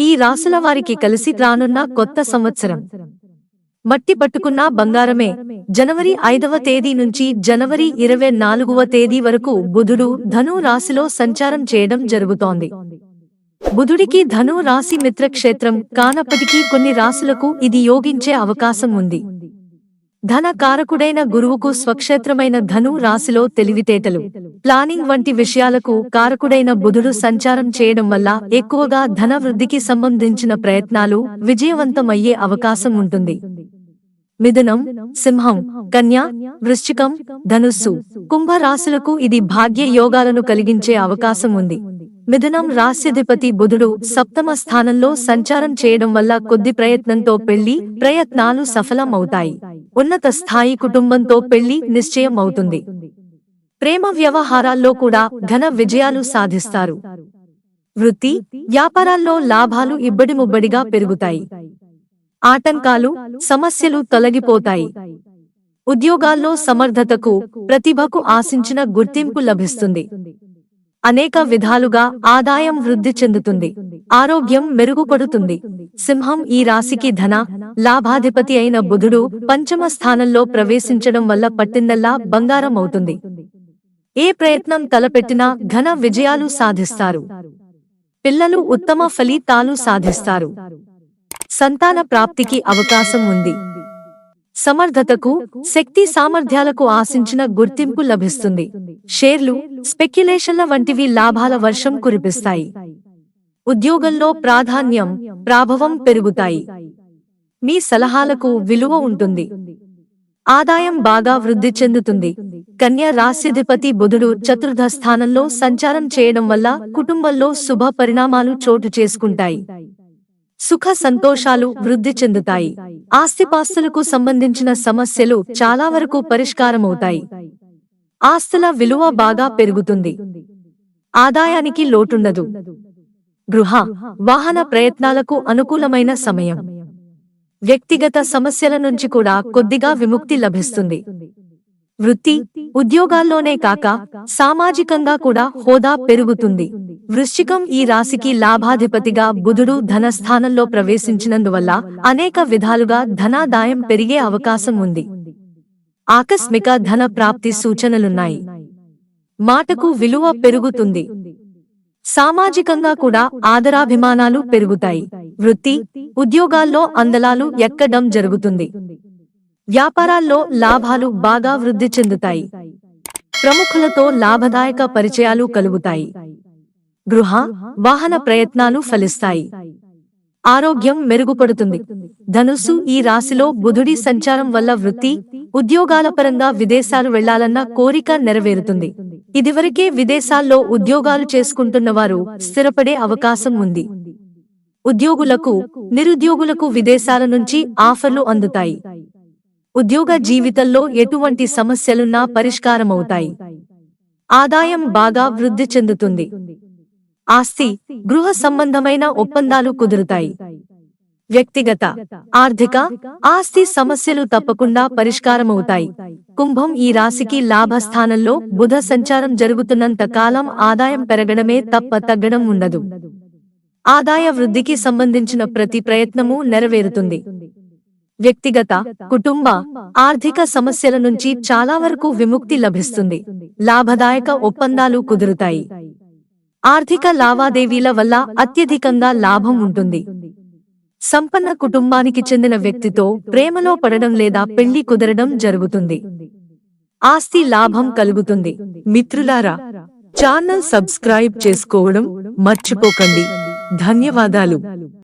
ఈ రాసుల వారికి కలిసి రానున్న కొత్త సంవత్సరం. మట్టి పట్టుకున్న బంగారమే. జనవరి ఐదవ తేదీ నుంచి జనవరి ఇరవై నాలుగవ తేదీ వరకు బుధుడు ధను రాశిలో సంచారం చేయడం జరుగుతోంది. బుధుడికి ధను రాశి మిత్రక్షేత్రం కానప్పటికీ కొన్ని రాశులకు ఇది యోగించే అవకాశం ఉంది. ధన కారకుడైన గురువుకు స్వక్షేత్రమైన ధను రాశిలో తెలివితేటలు. ప్లానింగ్ వంటి విషయాలకు కారకుడైన బుధుడు సంచారం చేయడం వల్ల ఎక్కువగా ధన వృద్ధికి సంబంధించిన ప్రయత్నాలు విజయవంతమయ్యే అవకాశం ఉంటుంది. మిథునం సింహం కన్య వృశ్చికం ధనుస్సు కుంభ రాశులకు ఇది భాగ్య యోగాలను కలిగించే అవకాశం ఉంది. మిథునం రాస్యధిపతి బుధుడు సప్తమ స్థానంలో సంచారం చేయడం వల్ల కొద్ది ప్రయత్నంతో పెళ్ళి ప్రయత్నాలు సఫలం అవుతాయి ఉన్నత స్థాయి కుటుంబంతో పెళ్ళి నిశ్చయం అవుతుంది ప్రేమ వ్యవహారాల్లో కూడా ఘన విజయాలు సాధిస్తారు. వృత్తి వ్యాపారాల్లో లాభాలు ఇబ్బడి ముబ్బడిగా పెరుగుతాయి. ఆటంకాలు సమస్యలు తొలగిపోతాయి. ఉద్యోగాల్లో సమర్థతకు ప్రతిభకు ఆశించిన గుర్తింపు లభిస్తుంది. అనేక విధాలుగా ఆదాయం వృద్ధి చెందుతుంది. ఆరోగ్యం మెరుగుపడుతుంది. సింహం ఈ రాశికి ధన లాభాధిపతి అయిన బుధుడు పంచమ స్థానంలో ప్రవేశించడం వల్ల పట్టిందల్లా బంగారం అవుతుంది ఏ ప్రయత్నం తలపెట్టినా ఘన విజయాలు సాధిస్తారు. పిల్లలు ఉత్తమ ఫలితాలు సాధిస్తారు. సంతాన ప్రాప్తికి అవకాశం ఉంది. సమర్థతకు శక్తి సామర్థ్యాలకు ఆశించిన గుర్తింపు లభిస్తుంది. షేర్లు స్పెక్యులేషన్ల వంటివి లాభాల వర్షం కురిపిస్తాయి. ఉద్యోగంలో ప్రాధాన్యం ప్రాభవం పెరుగుతాయి. మీ సలహాలకు విలువ ఉంటుంది. ఆదాయం బాగా వృద్ధి చెందుతుంది. కన్య రాశ్యాధిపతి బుధుడు చతుర్థ స్థానంలో సంచారం చేయడం వల్ల కుటుంబంలో శుభ పరిణామాలు చోటు చేసుకుంటాయి. సుఖ సంతోషాలు వృద్ధి చెందుతాయి. ఆస్తిపాస్తులకు సంబంధించిన సమస్యలు చాలా వరకు పరిష్కారమవుతాయి. ఆస్తుల విలువ బాగా పెరుగుతుంది. ఆదాయానికి లోటుండదు. గృహ వాహన ప్రయత్నాలకు అనుకూలమైన సమయం. వ్యక్తిగత సమస్యల నుంచి కూడా కొద్దిగా విముక్తి లభిస్తుంది. వృత్తి ఉద్యోగాల్లోనే కాక సామాజికంగా కూడా హోదా పెరుగుతుంది. వృశ్చికం ఈ రాశికి లాభాధిపతిగా బుధుడు ధనస్థానంలో ప్రవేశించినందువల్ల అనేక విధాలుగా ధనాదాయం పెరిగే అవకాశం ఉంది. ఆకస్మిక ధన ప్రాప్తి సూచనలున్నాయి. మాటకు విలువ పెరుగుతుంది. సామాజికంగా కూడా ఆదరాభిమానాలు పెరుగుతాయి. వృత్తి ఉద్యోగాల్లో అందలాలు ఎక్కడం జరుగుతుంది. వ్యాపారాల్లో లాభాలు బాగా వృద్ధి చెందుతాయి. ప్రముఖులతో లాభదాయక పరిచయాలు కలుగుతాయి. గృహ వాహన ప్రయత్నాలు ఫలిస్తాయి. ఆరోగ్యం మెరుగుపడుతుంది. ధనుసు ఈ రాశిలో బుధుడి సంచారం వల్ల వృత్తి ఉద్యోగాల పరంగా విదేశాలు వెళ్ళాలన్న కోరిక నెరవేరుతుంది. ఇదివరకే విదేశాల్లో ఉద్యోగాలు చేసుకుంటున్న వారు స్థిరపడే అవకాశం ఉంది. ఉద్యోగులకు నిరుద్యోగులకు విదేశాల నుంచి ఆఫర్లు అందుతాయి. ఉద్యోగ జీవితంలో ఎటువంటి సమస్యలున్నా పరిష్కారమవుతాయి. ఆదాయం బాగా వృద్ధి చెందుతుంది. ఆస్తి గృహ సంబంధమైన ఒప్పందాలు కుదురుతాయి. వ్యక్తిగత ఆర్థిక ఆస్తి సమస్యలు తప్పకుండా పరిష్కారమవుతాయి. కుంభం ఈ రాశికి లాభస్థానంలో బుధ సంచారం జరుగుతున్నంత కాలం ఆదాయం పెరగడమే తప్ప తగ్గడం ఉండదు. ఆదాయ వృద్ధికి సంబంధించిన ప్రతి ప్రయత్నము నెరవేరుతుంది. వ్యక్తిగత కుటుంబ ఆర్థిక సమస్యల నుంచి చాలా వరకు విముక్తి లభిస్తుంది. లాభదాయక ఒప్పందాలు కుదురుతాయి. ఆర్థిక లావాదేవీల వల్ల అత్యధికంగా లాభం ఉంటుంది. సంపన్న కుటుంబానికి చెందిన వ్యక్తితో ప్రేమలో పడడం లేదా పెళ్ళి కుదరడం జరుగుతుంది. ఆస్తి లాభం కలుగుతుంది. మిత్రులారా ఛానల్ సబ్స్క్రైబ్ చేసుకోవడం మర్చిపోకండి. ధన్యవాదాలు.